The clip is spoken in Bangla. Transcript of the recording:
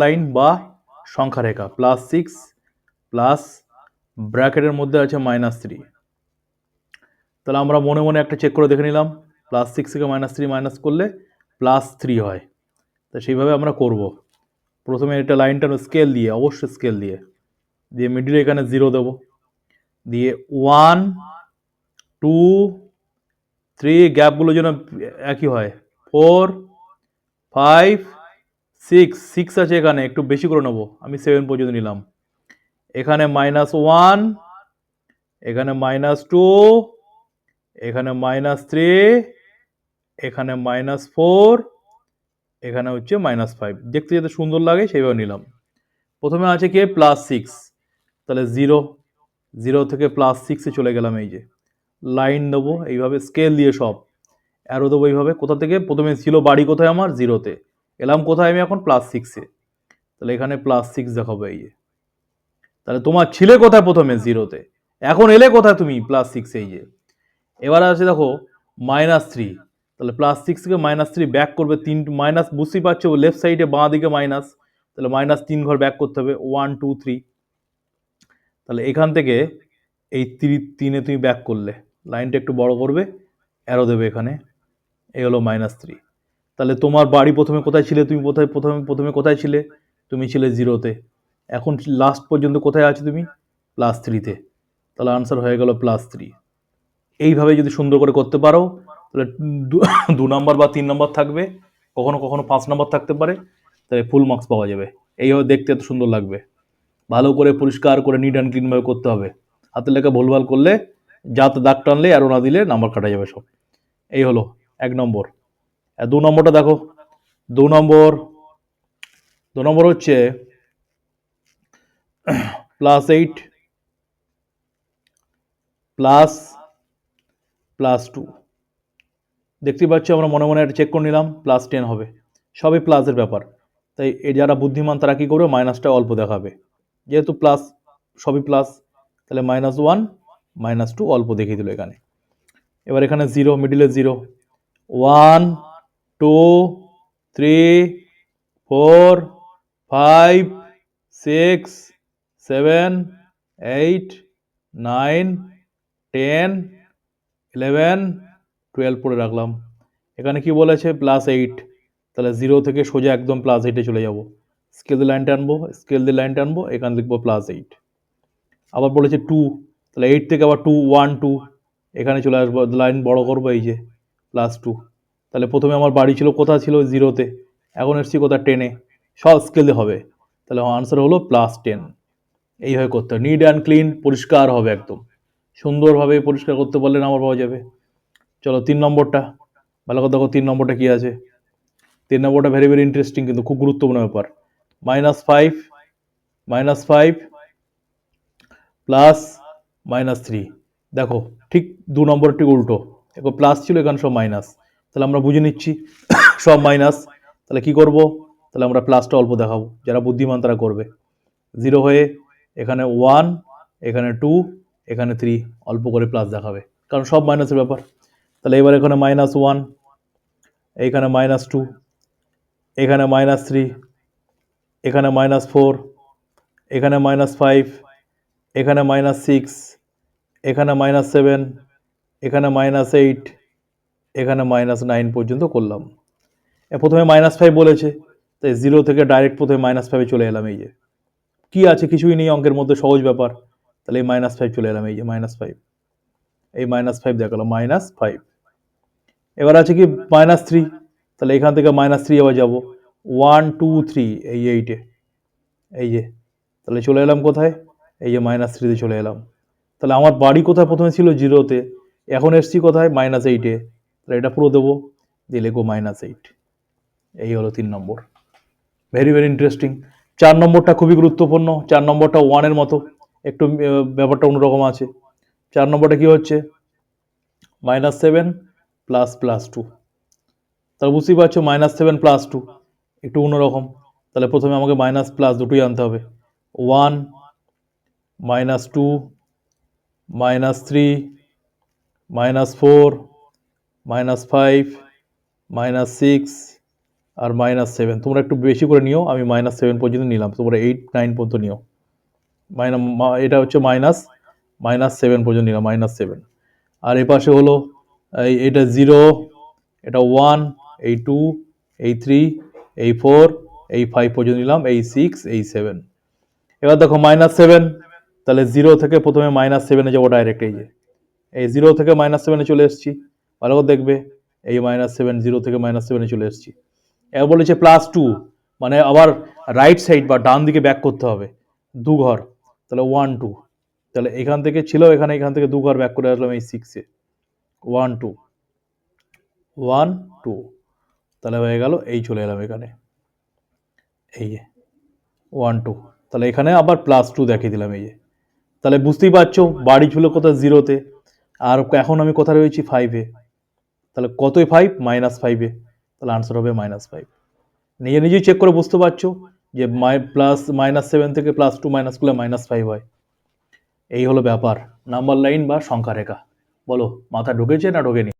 লাইন বা সংখ্যা রেখা প্লাস সিক্স প্লাস ব্র্যাকেটের মধ্যে আছে মাইনাস থ্রি তাহলে আমরা মনে মনে একটা চেক করে দেখে নিলাম প্লাস সিক্স থেকে মাইনাস থ্রি মাইনাস করলে প্লাস থ্রি হয়। তা সেইভাবে আমরা করব। প্রথমে এটা লাইনটা স্কেল দিয়ে, অবশ্যই স্কেল দিয়ে। দিয়ে মিডিলে এখানে জিরো দেবো। দিয়ে ওয়ান টু থ্রি গ্যাপগুলো যেন একই হয়। ফোর ফাইভ সিক্স সিক্স আছে এখানে, একটু বেশি করে নেব। আমি সেভেন পর্যন্ত নিলাম। এখানে মাইনাস ওয়ান এখানে মাইনাস টু এখানে মাইনাস থ্রি এখানে মাইনাস ফোর এখানে হচ্ছে মাইনাস ফাইভ দেখতে যাতে সুন্দর লাগে, সেইভাবে নিলাম। প্রথমে আছে কি? প্লাস সিক্স তাহলে জিরো জিরো থেকে প্লাস সিক্সে চলে গেলাম এই যে। লাইন দেবো, এইভাবে স্কেল দিয়ে সব। অ্যারো দেবো এইভাবে। কোথা থেকে? প্রথমে ছিল বাড়ি কোথায় আমার? জিরোতে এলাম কোথায় আমি এখন? প্লাস সিক্সে তাহলে এখানে প্লাস সিক্স দেখাবো, এই যে। তাহলে তোমার ছিলে কোথায় প্রথমে? জিরোতে এখন এলে কোথায় তুমি? প্লাস সিক্স এই যে। এবার আছে দেখো মাইনাস থ্রি তাহলে প্লাস সিক্স থেকে মাইনাস থ্রি ব্যাক করবে তিন মাইনাস বুঝতেই পারছ? লেফট সাইডে বাঁ দিকে মাইনাস তাহলে মাইনাস তিন ঘর ব্যাক করতে হবে। ওয়ান টু থ্রি তাহলে এখান থেকে এই ত্রি তিনে তুমি ব্যাক করলে। লাইনটা একটু বড় করবে। অ্যারো দেবে এখানে। এই হলো মাইনাস থ্রি তাহলে তোমার বাড়ি প্রথমে কোথায় ছিলে? তুমি কোথায় প্রথমে প্রথমে কোথায় ছিলে? তুমি ছিলে জিরোতে। এখন লাস্ট পর্যন্ত কোথায় আছো তুমি? প্লাস থ্রিতে তাহলে আনসার হয়ে গেল প্লাস থ্রি এইভাবে যদি সুন্দর করে করতে পারো, তাহলে দু- নম্বর বা তিন নম্বর থাকবে। কখনো কখনো পাঁচ নম্বর থাকতে পারে। তাহলে ফুল মার্কস পাওয়া যাবে। এইভাবে দেখতে এত সুন্দর লাগবে। ভালো করে পরিষ্কার করে নিট অ্যান্ড ক্লিনভাবে করতে হবে। হাতের লেখা ভুলভাল করলে যাতে দাগ টানলে আরও না দিলে নাম্বার কাটা যাবে সব। এই হলো এক নম্বর আর দু নম্বরটা দেখো। দু নম্বর দু নম্বর হচ্ছে plus eight plus plus two দেখতেই পাচ্ছি, আমরা মনে মনে একটা চেক করে নিলাম প্লাস টেন হবে। সবই প্লাসের ব্যাপার। তাই এ যারা বুদ্ধিমান, তারা কী করবে? মাইনাসটা অল্প দেখাবে। যেহেতু প্লাস সবই প্লাস তাহলে মাইনাস ওয়ান মাইনাস টু অল্প দেখিয়ে দিল এখানে। এবার এখানে জিরো মিডিলে zero one two, three, four, five, six, seven, eight, nine, ten, eleven, twelve পড়ে রাখলাম। এখানে কি বলেছে? Plus eight. তাহলে জিরো থেকে সোজা একদম প্লাস এইটে চলে যাব। স্কেল দিয়ে লাইনটা আনব, স্কেল দিয়ে লাইনটা আনব, এখানে লিখব প্লাস এইট। আবার বলেছে টু। তাহলে এইট থেকে আবার টু, ওয়ান, টু, এখানে চলে আসব, লাইন বড় করব এই যে, প্লাস টু। তাহলে প্রথমে আমার বাড়ি ছিল কোথা ছিল? জিরোতে এখন এসছি কোথায়? টেনে সব স্কেলে হবে। তাহলে আনসার হলো প্লাস টেন এইভাবে করতে হবে। নিট অ্যান্ড ক্লিন পরিষ্কার হবে একদম। সুন্দরভাবে পরিষ্কার করতে পারলে নাম্বার পাওয়া যাবে। চলো, তিন নম্বরটা। ভালো কথা দেখো, তিন নম্বরটা কী আছে। তিন নম্বরটা ভেরি ভেরি ইন্টারেস্টিং কিন্তু খুব গুরুত্বপূর্ণ ব্যাপার। Minus five minus five plus minus three দেখো, ঠিক দু নম্বর ঠিক উল্টো। দেখো প্লাস ছিল, এখানে সব মাইনাস তাহলে আমরা বুঝে নিচ্ছি। সব মাইনাস তাহলে কি করব? তাহলে আমরা প্লাসটা অল্প দেখাবো। যারা বুদ্ধিমান তারা করবে। জিরো হয়ে এখানে ওয়ান এখানে টু এখানে থ্রি অল্প করে প্লাস দেখাবে। কারণ সব মাইনাসের ব্যাপার। তাহলে এবার এখানে মাইনাস ওয়ান এইখানে মাইনাস টু এখানে মাইনাস থ্রি এখানে মাইনাস ফোর এখানে মাইনাস ফাইভ এখানে মাইনাস সিক্স এখানে মাইনাস সেভেন এখানে মাইনাস এইট এখানে মাইনাস নাইন পর্যন্ত করলাম। প্রথমে মাইনাস ফাইভ বলেছে, তাই জিরো থেকে ডাইরেক্ট প্রথমে মাইনাস ফাইভে চলে এলাম এই যে। কি আছে কিছুই নেই অঙ্কের মধ্যে, সহজ ব্যাপার। তাহলে এই মাইনাস ফাইভ চলে এলাম এই যে মাইনাস ফাইভ এই মাইনাস ফাইভ দেখাল মাইনাস ফাইভ এবার আছে কি মাইনাস থ্রি তাহলে এখান থেকে মাইনাস থ্রি আবার যাব। ওয়ান টু থ্রি এই এইটে এই যে, তাহলে চলে এলাম কোথায়? এই যে মাইনাস থ্রিতে চলে এলাম। তাহলে আমার বাড়ি কোথায় প্রথমে ছিল? জিরোতে এখন এসছি কোথায়? মাইনাস এইটে তাহলে এটা পুরো দেবো দিয়ে লিখব মাইনাস এইট এই হলো তিন নম্বর। ভেরি ভেরি ইন্টারেস্টিং চার নম্বরটা খুবই গুরুত্বপূর্ণ। চার নম্বরটা ওয়ানের মতো। একটু ব্যাপারটা অন্যরকম আছে। চার নম্বরটা কি হচ্ছে? Minus seven plus plus two তাহলে বুঝতেই পারছ মাইনাস সেভেন প্লাস টু একটু অন্যরকম। তাহলে প্রথমে আমাকে মাইনাস প্লাস দুটোই আনতে হবে। One minus two minus three minus four minus five, minus six আর মাইনাস সেভেন। তোমরা একটু বেশি করে নিও, আমি মাইনাস সেভেন পর্যন্ত নিলাম। তোমরা এইট, নাইন পর্যন্ত নিও। মাইনাস এটা হচ্ছে মাইনাস মাইনাস সেভেন পর্যন্ত নিলাম, মাইনাস সেভেন। আর এ পাশে হলো, এই, এটা জিরো, এটা ওয়ান, এই টু, এই থ্রি, এই ফোর, এই ফাইভ পর্যন্ত নিলাম, এই সিক্স, এই সেভেন। এবার দেখো মাইনাস সেভেন, তাহলে জিরো থেকে প্রথমে মাইনাস সেভেনে যাব ডাইরেক্ট, এই যে। এই জিরো থেকে মাইনাস সেভেনে চলে এসেছি। ভালো দেখবে, এই মাইনাস সেভেন জিরো থেকে মাইনাস সেভেনে চলে এসেছি। এবার বলেছে প্লাস টু মানে আবার রাইট সাইড বা ডান দিকে ব্যাক করতে হবে, দু ঘর, তাহলে ওয়ান টু তাহলে এখান থেকে ছিল, এখানে এখান থেকে দু ঘর ব্যাক করে আসলাম এই সিক্সে ওয়ান টু ওয়ান টু তাহলে হয়ে গেল, এই চলে এলাম এখানে। এই যে ওয়ান টু তাহলে এখানে আবার প্লাস টু দেখিয়ে দিলাম, এই যে। তাহলে বুঝতেই পারছ, বাড়ি ছিল কোথায় জিরোতে আর এখন আমি কোথায় রয়েছি ফাইভে তাহলে কতই ফাইভ মাইনাস ফাইভে তাহলে আনসার হবে মাইনাস ফাইভ নিজে নিজেই চেক করে বুঝতে পারছ যে মাই প্লাস মাইনাস সেভেন থেকে প্লাস টু মাইনাস করলে মাইনাস ফাইভ হয়। এই হলো ব্যাপার। নাম্বার লাইন বা সংখ্যা রেখা বলো, মাথা ঢুকেছে না ঢোকেনি?